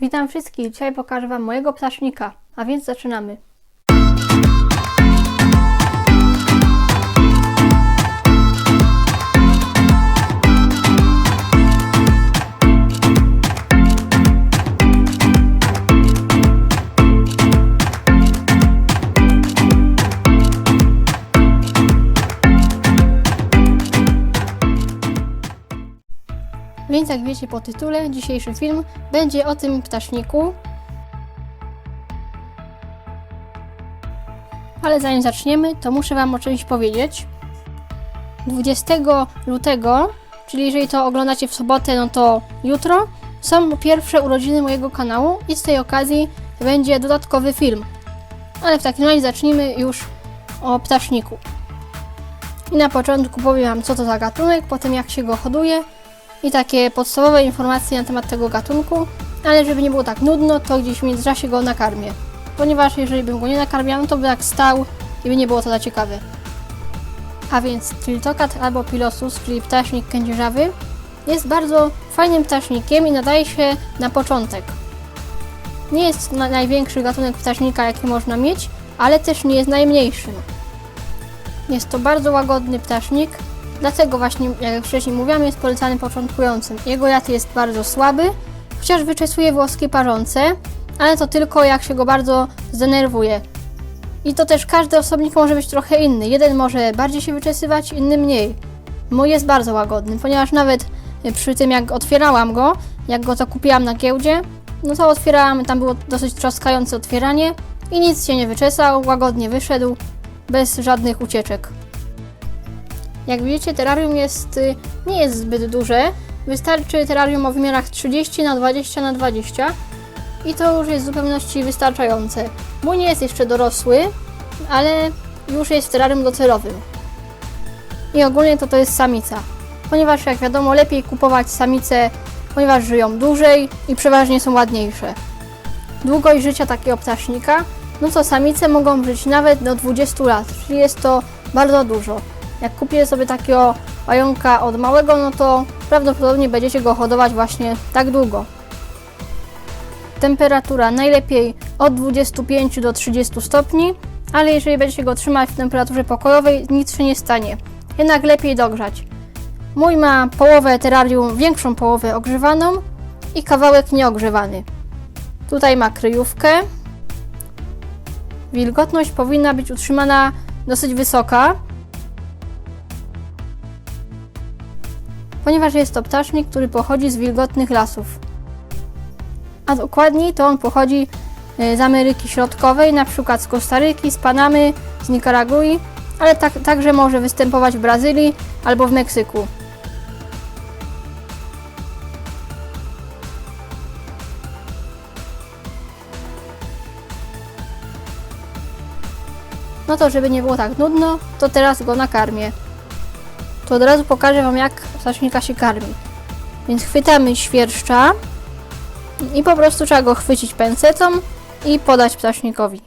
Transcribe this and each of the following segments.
Witam wszystkich. Dzisiaj pokażę Wam mojego ptasznika. A więc zaczynamy. Więc jak wiecie po tytule, dzisiejszy film będzie o tym ptaszniku. Ale zanim zaczniemy, to muszę Wam o czymś powiedzieć. 20 lutego, czyli jeżeli to oglądacie w sobotę, no to jutro, są pierwsze urodziny mojego kanału i z tej okazji będzie dodatkowy film. Ale w takim razie zacznijmy już o ptaszniku. I na początku powiem Wam, co to za gatunek, potem jak się go hoduje, i takie podstawowe informacje na temat tego gatunku, ale żeby nie było tak nudno, to gdzieś w międzyczasie go nakarmię. Ponieważ jeżeli bym go nie nakarmiał, to by tak stał i by nie było to za ciekawe. A więc Triltokat albo Pilosus, czyli ptasznik kędzierzawy, jest bardzo fajnym ptasznikiem i nadaje się na początek. Nie jest na największy gatunek ptasznika, jaki można mieć, ale też nie jest najmniejszym. Jest to bardzo łagodny ptasznik, Dlatego właśnie, jak wcześniej mówiłam, jest polecany początkującym. Jego jad jest bardzo słaby, chociaż wyczesuje włoski parzące, ale to tylko jak się go bardzo zdenerwuje. I to też każdy osobnik może być trochę inny. Jeden może bardziej się wyczesywać, inny mniej. Mój jest bardzo łagodny, ponieważ nawet przy tym jak otwierałam go, jak go to kupiłam na giełdzie, no to otwierałam, tam było dosyć troskające otwieranie i nic się nie wyczesał, łagodnie wyszedł, bez żadnych ucieczek. Jak widzicie, terrarium jest, y, nie jest zbyt duże. Wystarczy terrarium o wymiarach 30 na 20 na 20 i to już jest w zupełności wystarczające. Mój nie jest jeszcze dorosły, ale już jest terrarium docelowym. I ogólnie to to jest samica. Ponieważ jak wiadomo, lepiej kupować samice, ponieważ żyją dłużej i przeważnie są ładniejsze. Długość życia takiego ptasznika, no to samice mogą żyć nawet do 20 lat, czyli jest to bardzo dużo. Jak kupię sobie takiego pająka od małego, no to prawdopodobnie będziecie go hodować właśnie tak długo. Temperatura najlepiej od 25 do 30 stopni, ale jeżeli będziecie go trzymać w temperaturze pokojowej, nic się nie stanie. Jednak lepiej dogrzać. Mój ma połowę terrarium, większą połowę ogrzewaną i kawałek nieogrzewany. Tutaj ma kryjówkę. Wilgotność powinna być utrzymana dosyć wysoka, ponieważ jest to ptasznik, który pochodzi z wilgotnych lasów. A dokładniej to on pochodzi y, z Ameryki Środkowej, na przykład z Kostaryki, z Panamy, z Nikaragui, ale tak, także może występować w Brazylii albo w Meksyku. No to żeby nie było tak nudno, to teraz go nakarmię to od razu pokażę Wam, jak ptasznika się karmi. Więc chwytamy świerszcza i po prostu trzeba go chwycić pęcetą i podać ptasznikowi.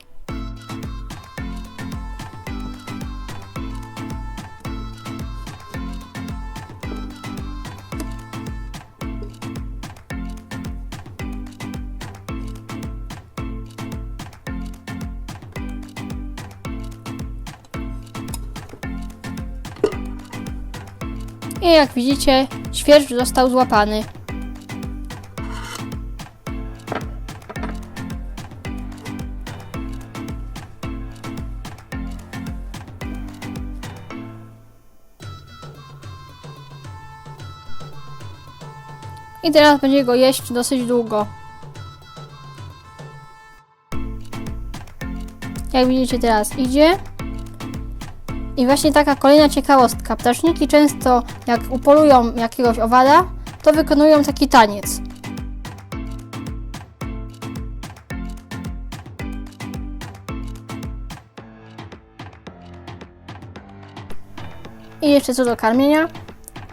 I jak widzicie, świerszcz został złapany. I teraz będzie go jeść dosyć długo. Jak widzicie teraz idzie. I właśnie taka kolejna ciekawostka. Ptaszniki często, jak upolują jakiegoś owada, to wykonują taki taniec. I jeszcze co do karmienia,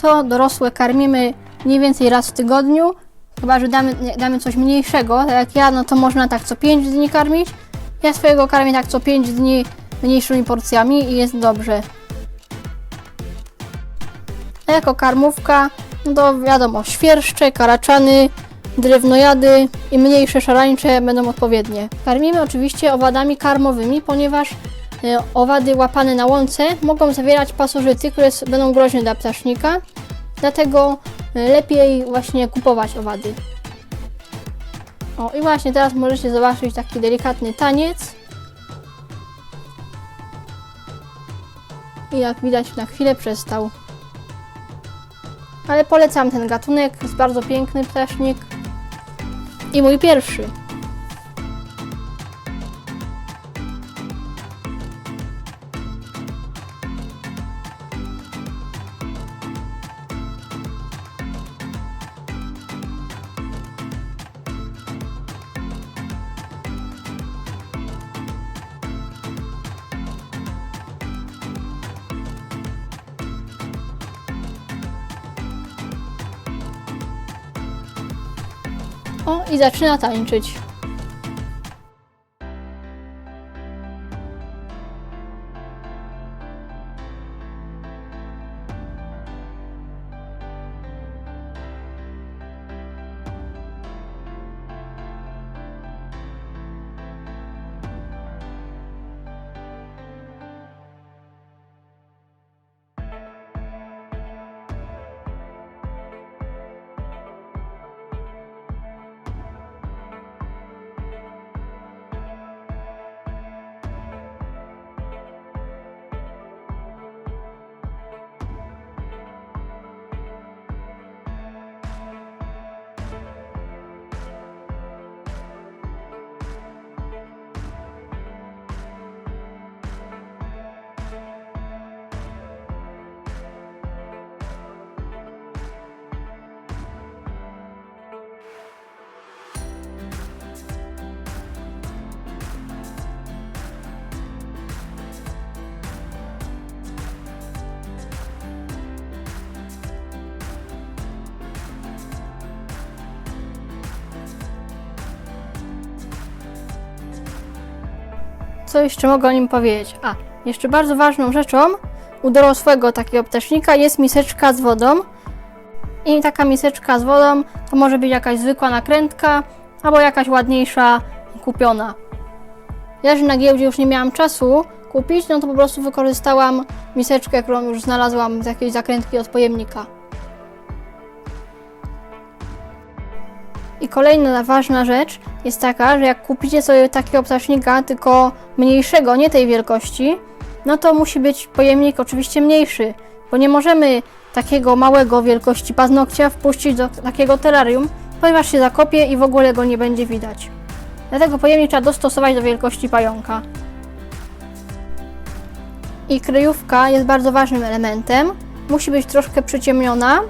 to dorosłe karmimy mniej więcej raz w tygodniu, chyba że damy, damy coś mniejszego, tak jak ja, no to można tak co 5 dni karmić. Ja swojego karmię tak co 5 dni mniejszymi porcjami i jest dobrze. A jako karmówka, no to wiadomo, świerszcze, karaczany, drewnojady i mniejsze szarańcze będą odpowiednie. Karmimy oczywiście owadami karmowymi, ponieważ e, owady łapane na łące mogą zawierać pasożyty, które będą groźne dla ptasznika, dlatego e, lepiej właśnie kupować owady. O i właśnie teraz możecie zobaczyć taki delikatny taniec. I jak widać na chwilę przestał. Ale polecam ten gatunek, jest bardzo piękny ptasznik. I mój pierwszy. I zaczyna tańczyć. Co jeszcze mogę o nim powiedzieć? A, jeszcze bardzo ważną rzeczą u dorosłego takiego ptasznika jest miseczka z wodą. I taka miseczka z wodą to może być jakaś zwykła nakrętka albo jakaś ładniejsza kupiona. Ja, że na giełdzie już nie miałam czasu kupić, no to po prostu wykorzystałam miseczkę, którą już znalazłam z jakiejś zakrętki od pojemnika. I kolejna ważna rzecz jest taka, że jak kupicie sobie takiego ptasznika, tylko mniejszego, nie tej wielkości, no to musi być pojemnik oczywiście mniejszy, bo nie możemy takiego małego wielkości paznokcia wpuścić do takiego terrarium, ponieważ się zakopie i w ogóle go nie będzie widać. Dlatego pojemnik trzeba dostosować do wielkości pająka. I kryjówka jest bardzo ważnym elementem. Musi być troszkę przyciemniona,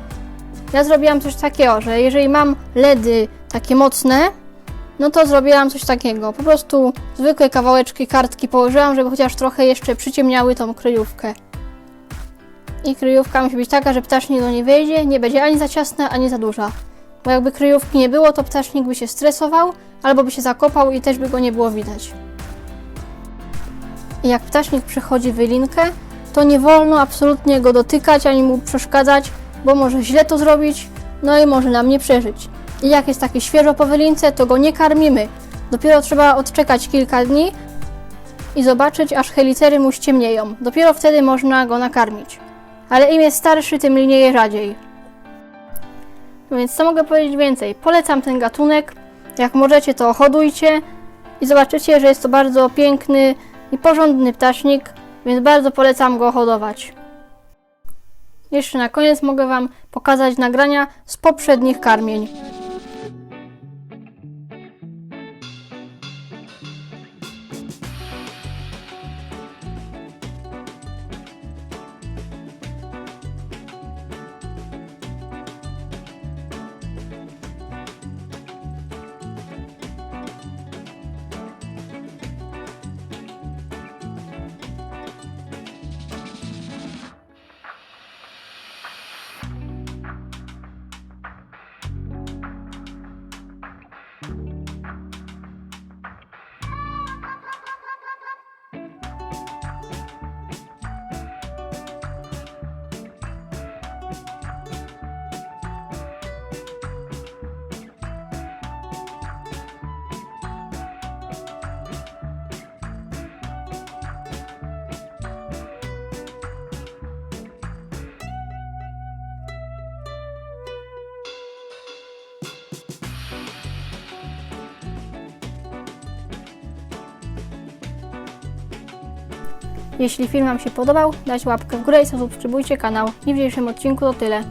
ja zrobiłam coś takiego, że jeżeli mam LEDy takie mocne, no to zrobiłam coś takiego. Po prostu zwykłe kawałeczki kartki położyłam, żeby chociaż trochę jeszcze przyciemniały tą kryjówkę. I kryjówka musi być taka, że ptasznik do niej wejdzie, nie będzie ani za ciasna, ani za duża. Bo jakby kryjówki nie było, to ptasznik by się stresował, albo by się zakopał i też by go nie było widać. I jak ptasznik przechodzi wylinkę, to nie wolno absolutnie go dotykać, ani mu przeszkadzać, bo może źle to zrobić, no i może nam nie przeżyć. I jak jest taki świeżo po wylince, to go nie karmimy. Dopiero trzeba odczekać kilka dni i zobaczyć, aż helicery mu ściemnieją. Dopiero wtedy można go nakarmić. Ale im jest starszy, tym linieje rzadziej. No Więc co mogę powiedzieć więcej? Polecam ten gatunek. Jak możecie, to hodujcie i zobaczycie, że jest to bardzo piękny i porządny ptasznik, więc bardzo polecam go hodować. Jeszcze na koniec mogę Wam pokazać nagrania z poprzednich karmień. Jeśli film Wam się podobał, dajcie łapkę w górę i zasubskrybujcie kanał. I w dzisiejszym odcinku to tyle.